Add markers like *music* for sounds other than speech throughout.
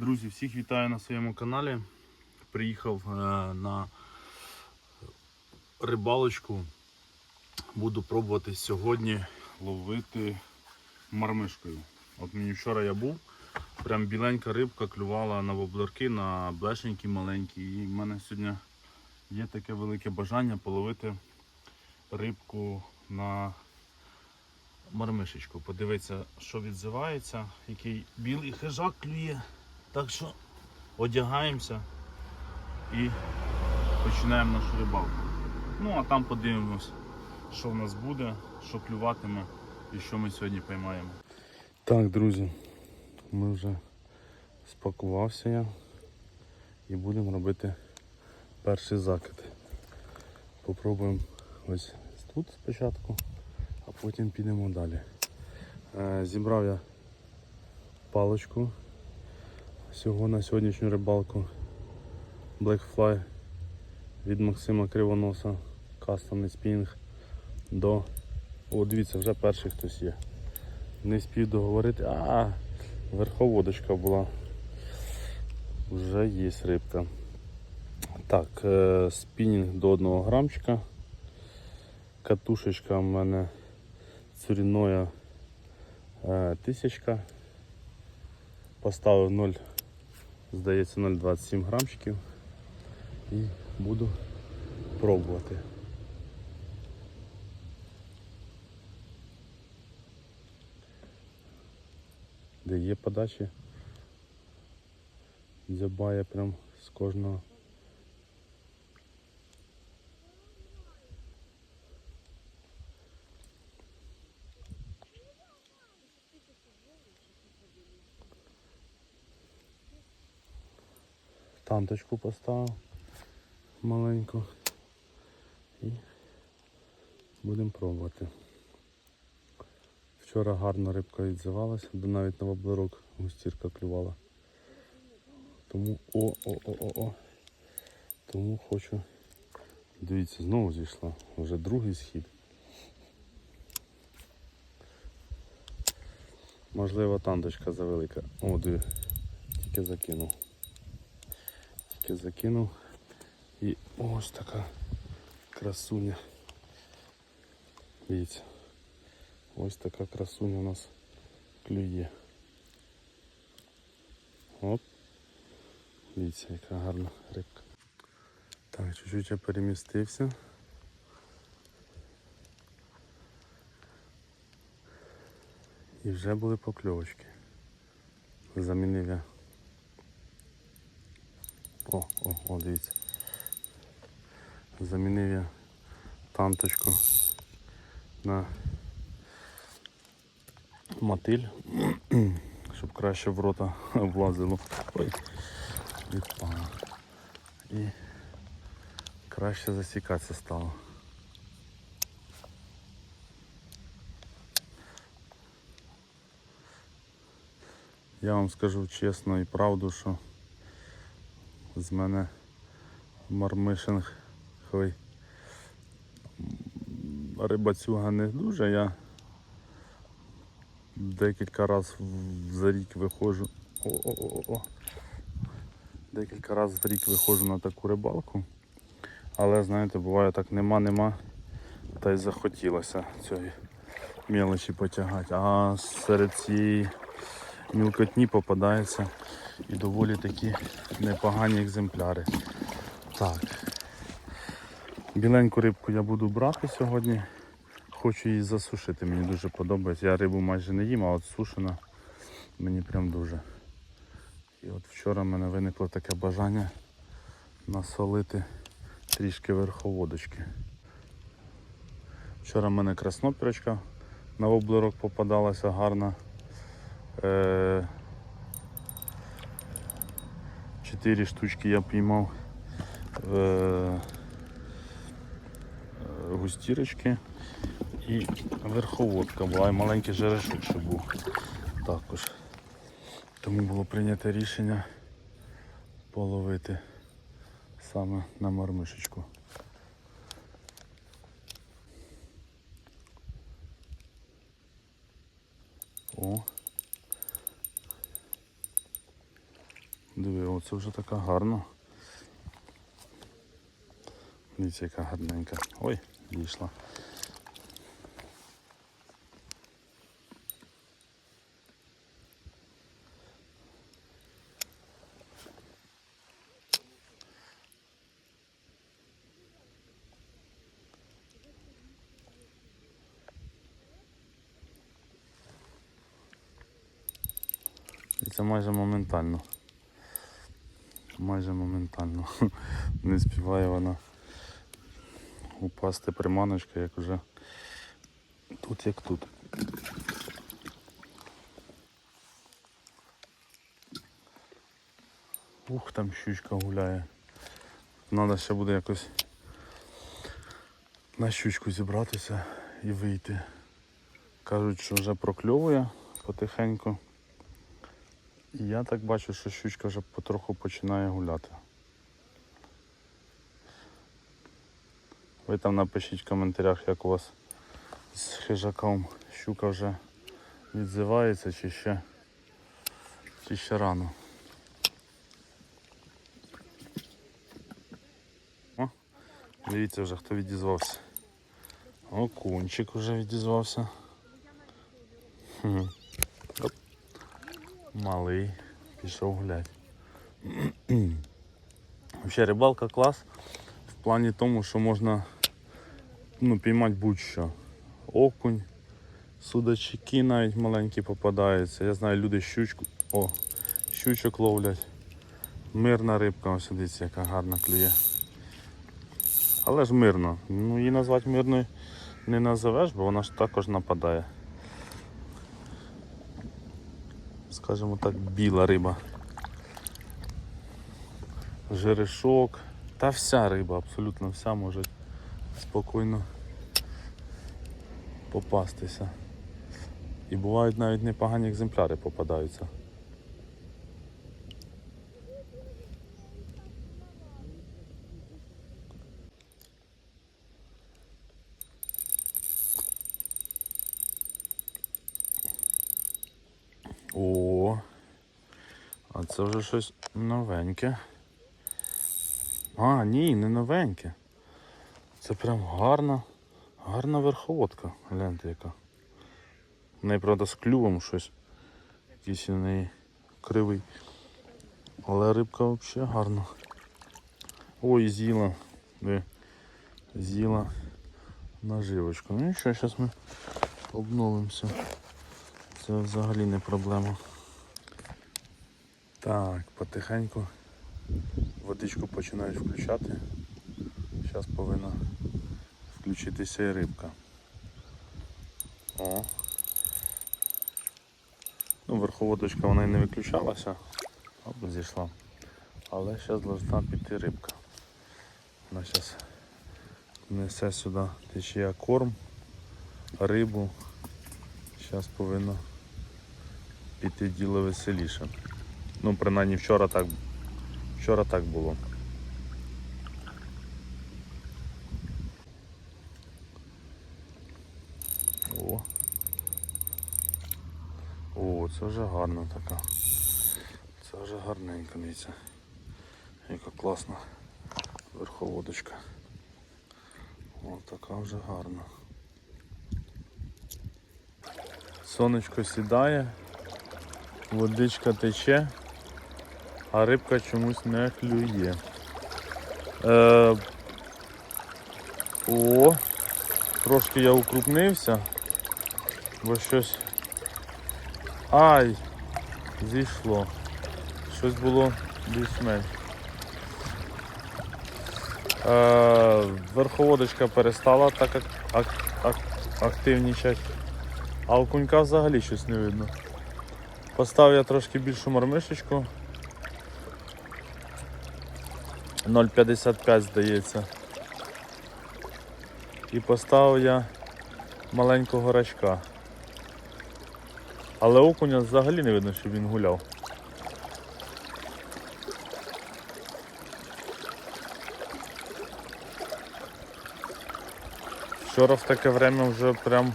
Друзі, всіх вітаю на своєму каналі. Приїхав е, на рибалочку. Буду пробувати сьогодні ловити мармишкою. От мені вчора я був, прям біленька рибка клювала на воблерки, на блешенькі маленькі. І в мене сьогодні є таке велике бажання половити рибку на мармишечку. Подивитися, що відзивається, який білий хижак клює. Так що одягаємося і починаємо нашу рибалку. Ну а там подивимось, що в нас буде, що клюватиме і що ми сьогодні поймаємо. Так, друзі, ми вже спакувався я і будемо робити перший закид. Попробуємо ось тут спочатку, а потім підемо далі. Е, Зібрав я паличку всього на сьогоднішню рибалку Black Fly від Максима Кривоноса, кастомний спінг до... О, дивіться, вже перший хтось є. Не спів договорити. А, верховодочка була. Вже є рибка. Так, е, спінінг до 1 грамчика. Катушечка в мене цуріноя е, тисячка. Поставив 0, здається, 0,27 грамчиків і буду пробувати. Де є подачі, дзябає прям з кожного. Танточку поставив маленьку і будемо пробувати. Вчора гарно рибка відзивалася, де навіть на воблерок густірка клювала. Тому о-о-о-о-о. Тому хочу. Дивіться, знову зійшла. Вже другий схід. Можливо, танточка завелика. О, диви, тільки закинув. Тільки закинув. І ось така красуня. Дивіться. Ось така красуня у нас клює. Оп. Дивіться, яка гарна рибка. Так, чуть-чуть я перемістився. І вже були покльовочки. Замінив я. О, о, о, дивіться. Замінив я танточку на мотиль, *clears throat* щоб краще в рота *laughs* влазило. Ой. І краще засікатися стало. Я вам скажу чесно і правду, що з мене мармишинг рибацюга не дуже. Я декілька разів за рік виходжу. О-о-о-о. Декілька разів в рік виходжу на таку рибалку. Але знаєте, буває так нема-нема. Та й захотілося цієї мелочі потягати. А серед цієї мілкотні попадаються і доволі такі непогані екземпляри. Так. Біленьку рибку я буду брати сьогодні. Хочу її засушити, мені дуже подобається. Я рибу майже не їм, а от сушена мені прям дуже. І от вчора в мене виникло таке бажання насолити трішки верховодочки. Вчора в мене краснопірочка на воблерок попадалася гарна. Е, Чотири штучки я піймав е, е, густірочки і верховодка була, і маленький жерешок ще був також. Тому було прийнято рішення половити саме на мармишечку. О. Диви, оце вже така гарна. Дивіться, яка гарненька. Ой, дійшла. Це майже моментально. Майже моментально. *laughs* Не співає вона упасти приманочка, як уже тут як тут. Ух, там щучка гуляє. Треба ще буде якось на щучку зібратися і вийти. Кажуть, що вже прокльовує потихеньку. Я так бачу, що щучка вже потроху починає гуляти. Ви там напишіть в коментарях, як у вас з хижаком щука вже відзивається чи ще, чи ще рано. О, дивіться вже хто відізвався. Окунчик вже відізвався. Хм. Малий, пішов гуляти. *clears throat* Взагалі рибалка клас в плані тому, що можна ну, піймати будь-що. Окунь, судачки навіть маленькі попадаються. Я знаю, люди щучку. О, щучок ловлять. Мирна рибка, ось дивіться, яка гарна клює. Але ж мирно. Ну її назвати мирною не назовеш, бо вона ж також нападає. Скажімо так, біла риба. Жерешок. Та вся риба, абсолютно вся може спокійно попастися. І бувають навіть непогані екземпляри попадаються. О, а це вже щось новеньке. А, ні, не новеньке. Це прям гарна, гарна верховодка. Гляньте яка. В неї, правда, з клювом щось. Якийсь у неї кривий. Але рибка взагалі гарна. Ой, з'їла. З'їла наживочку. Ну і що, зараз ми обновимося. Це взагалі не проблема. Так, потихеньку водичку починають включати. Зараз повинна включитися і рибка. О. Ну, верховодочка вона і не виключалася, або зійшла. Але зараз повинна піти рибка. Вона зараз несе сюди течія корм, рибу. Зараз повинно піти діло веселіше. Ну, принаймні вчора так, вчора так було. О. О, це вже гарна така. Це вже гарненько, дивіться. Яка класна верховодочка. О, така вже гарна. Сонечко сідає, водичка тече, а рибка чомусь не клює. Е, о, трошки я укрупнився, бо щось. Ай! Зійшло. Щось було більш-менш. Е, верховодочка перестала так ак- ак- ак- активнічати. А у кунька взагалі щось не видно. Поставив я трошки більшу мармишечку. 0,55 здається. І поставив я маленького рачка. Але окуня взагалі не видно, щоб він гуляв. Вчора в таке время вже прям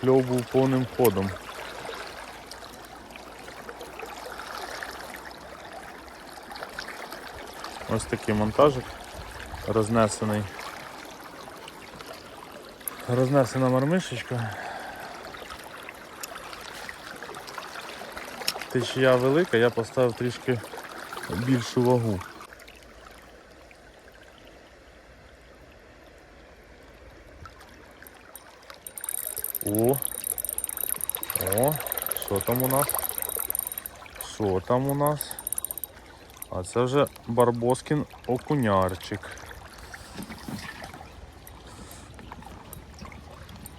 кльов був повним ходом. Ось такий монтажик рознесений. Рознесена мармишечка. Течія велика, я поставив трішки більшу вагу. О! О, що там у нас? Що там у нас? А це вже Барбоскін окунярчик.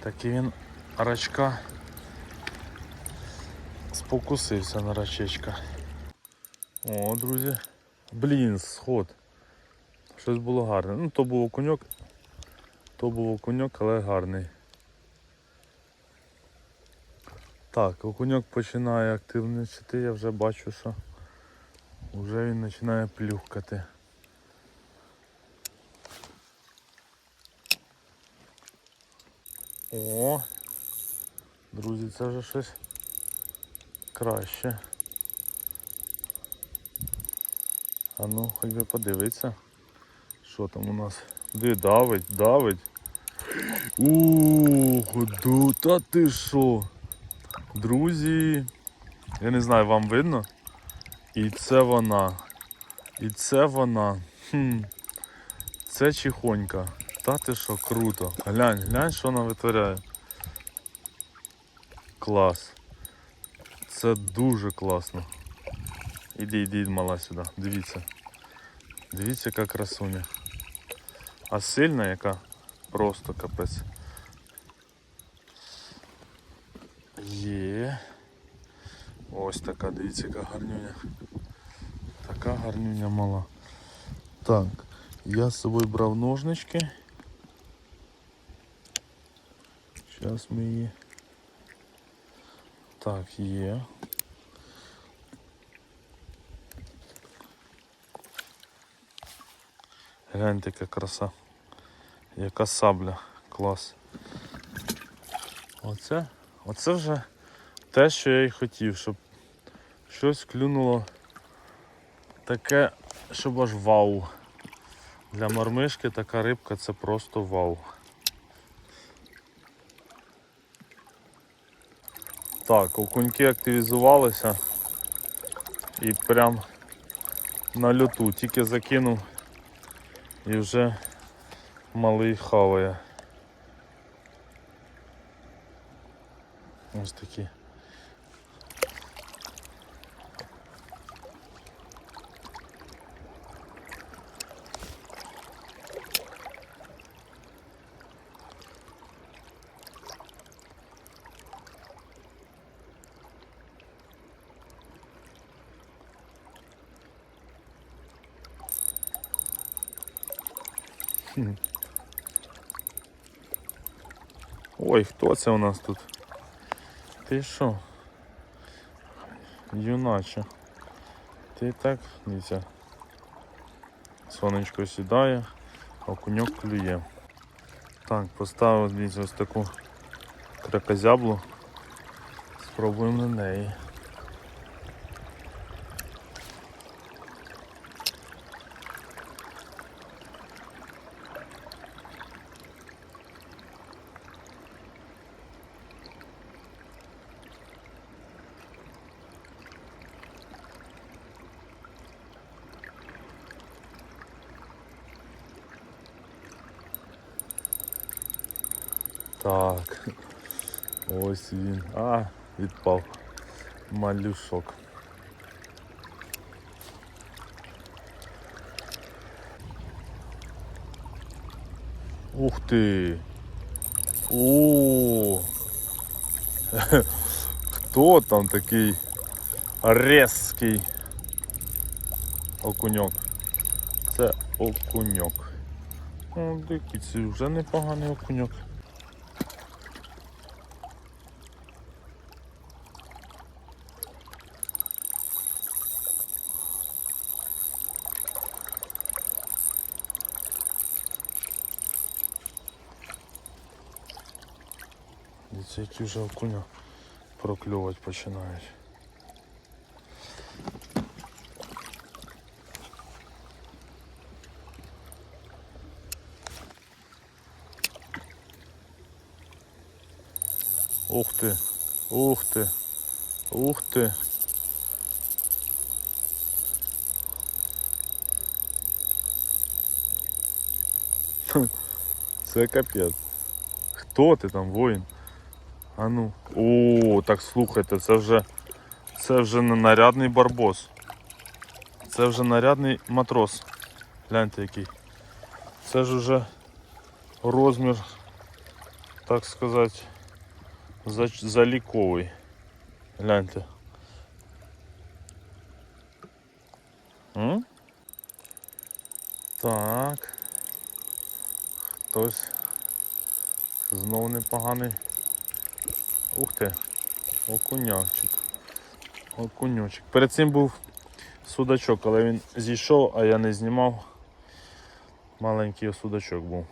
Такий він рачка спокусився на рачечка. О, друзі. Блін, сход. Щось було гарне. Ну, то був окуньок, то був окуньок, але гарний. Так, окуньок починає активничати, я вже бачу, що вже він починає плюхкати. О, друзі, це вже щось краще. А ну, хоч би подивитися, що там у нас. Де давить, давить. Ух, ду, та ти що? Друзі, я не знаю, вам видно? І це вона. І це вона. Хм. Це чихонька. Та ти що, круто. Глянь, глянь, що вона витворяє. Клас. Це дуже класно. Іди, іди, мала сюди. Дивіться. Дивіться, яка красуня. А сильна яка? Просто капець. Є. Ось така, дивіться, яка гарнюня. Така гарнюня мала. Так, я з собою брав ножнички. Зараз ми її. Так, є. Гляньте, яка краса. Яка сабля. Клас. Оце, оце вже те, що я й хотів, щоб щось клюнуло таке, щоб аж вау. Для мормишки така рибка це просто вау. Так, окуньки активізувалися і прям на льоту. Тільки закинув і вже малий хаває. Ось такі. Ой, хто це у нас тут? Ти що? Юначе. Ти так, дивіться. Сонечко сідає, а окуньок клює. Так, поставив дивіться, ось таку кракозяблу. Спробуємо на неї. Так. Ось він. А, відпав. Малюшок. Ух ти! О! *laughs* Хто там такий резкий окуньок? Це окуньок. О, дикий, це вже непоганий окуньок. ті вже окуня прокльовувати починають. Ух ти, ух ти, ух ти. Це капець. Хто ти там воїн? А ну. О, так слухайте, це вже. Це вже не нарядний барбос. Це вже нарядний матрос. Гляньте який. Це ж уже розмір, так сказати, за- заліковий. Гляньте. М? Так. Хтось знов непоганий. Ух ти, окунявчик. Окуньочок. Перед цим був судачок, але він зійшов, а я не знімав. Маленький судачок був.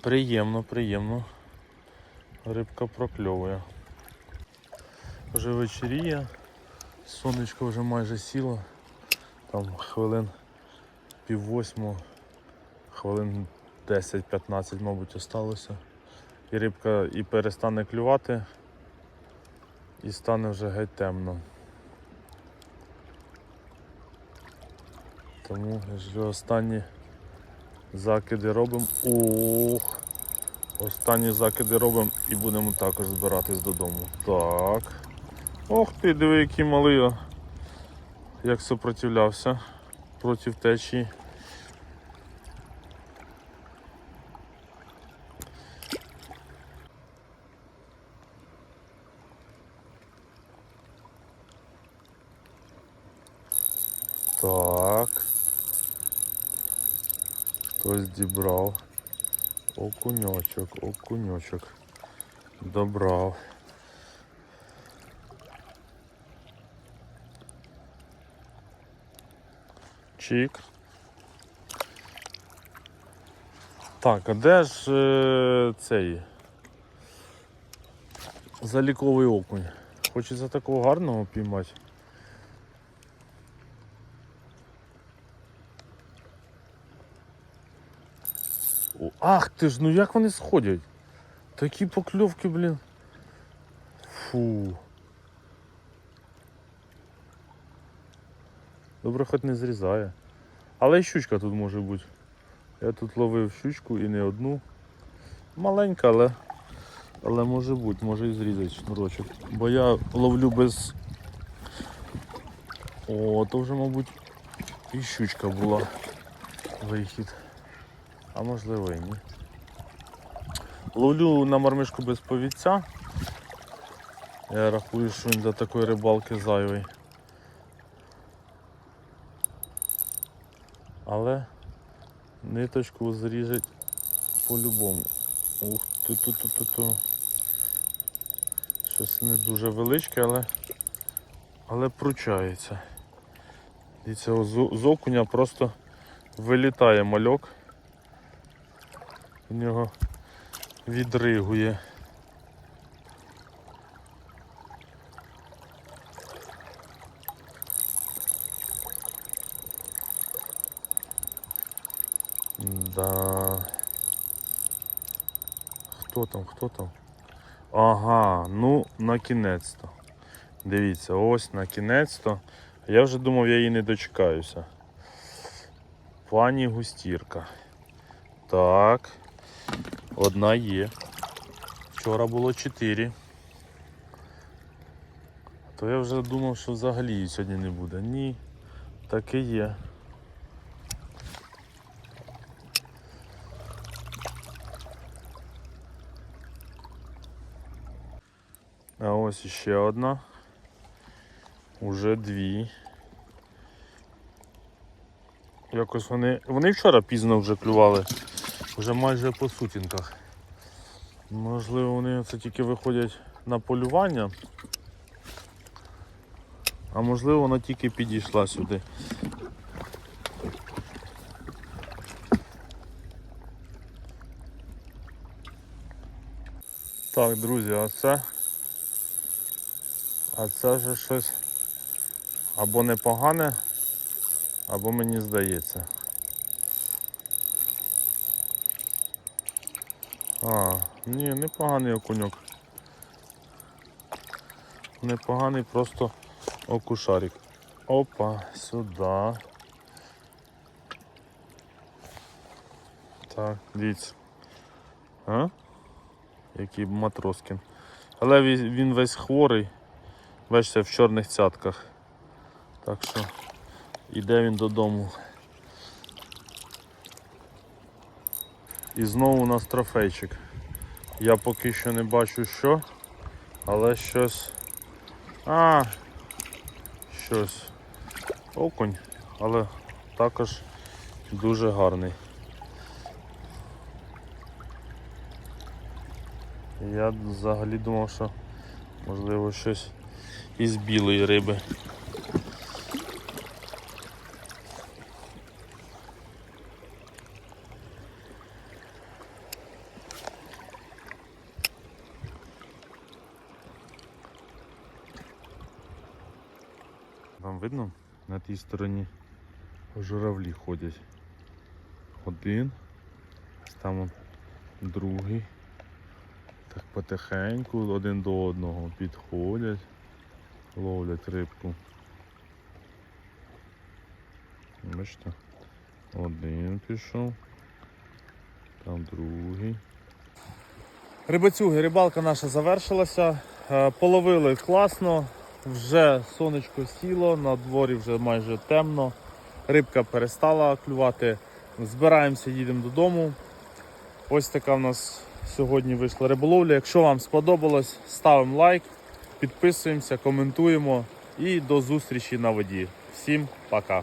Приємно, приємно. Рибка прокльовує. Вже вечеріє, сонечко вже майже сіло. Там хвилин пів восьму, хвилин 10-15, мабуть, осталося. І рибка і перестане клювати, і стане вже геть темно. Тому ж останні закиди робимо. Ох! Останні закиди робимо і будемо також збиратись додому. Так. Ох ти, диви, який малий. Як сопротивлявся проти течії. Так. Хтось дібрав. Окуньочок, окуньочок. Добрав. Чик. Так, а де ж е, цей заліковий окунь? Хочеться такого гарного піймати. О, Ах ти ж, ну як вони сходять? Такі покльовки, блін. Фу. Добре, хоч не зрізає. Але й щучка тут може бути. Я тут ловив щучку і не одну. Маленька, але, але може бути, може і зрізати шнурочок. Бо я ловлю без. О, то вже, мабуть, і щучка була вихід. А можливо і ні. Ловлю на мармишку без повідця. Я рахую, що він для такої рибалки зайвий. Але ниточку зріжуть по-любому. Ух ту ту ту ту ту Щось не дуже величке, але але пручається. Дивіться, з, окуня просто вилітає мальок. У нього відригує. Да. Хто там, хто там? Ага, ну на кінець-то. Дивіться, ось на кінець-то. Я вже думав, я її не дочекаюся. Пані густірка. Так. Одна є. Вчора було 4. То я вже думав, що взагалі її сьогодні не буде. Ні, так і є. А ось іще одна. Уже дві. Якось вони. Вони вчора пізно вже клювали. Вже майже по сутінках. Можливо, вони це тільки виходять на полювання. А можливо вона тільки підійшла сюди. Так, друзі, а це. А це вже щось або непогане, або мені здається. А, ні, непоганий окуньок. Непоганий просто окушарик. Опа, сюди. Так, дивіться. А? Який матроскін. Але він весь хворий. Бачите, в чорних цятках. Так що йде він додому. І знову у нас трофейчик. Я поки що не бачу що, але щось. А, щось. Окунь, але також дуже гарний. Я взагалі думав, що можливо щось із білої риби. Видно? На тій стороні журавлі ходять. Один, там другий. Так потихеньку один до одного підходять, ловлять рибку. Бачите? Один пішов, там другий. Рибацюги, рибалка наша завершилася. Е, Половили класно, вже сонечко сіло, на дворі вже майже темно. Рибка перестала клювати. Збираємося, їдемо додому. Ось така в нас сьогодні вийшла риболовля. Якщо вам сподобалось, ставимо лайк, підписуємося, коментуємо і до зустрічі на воді. Всім пока!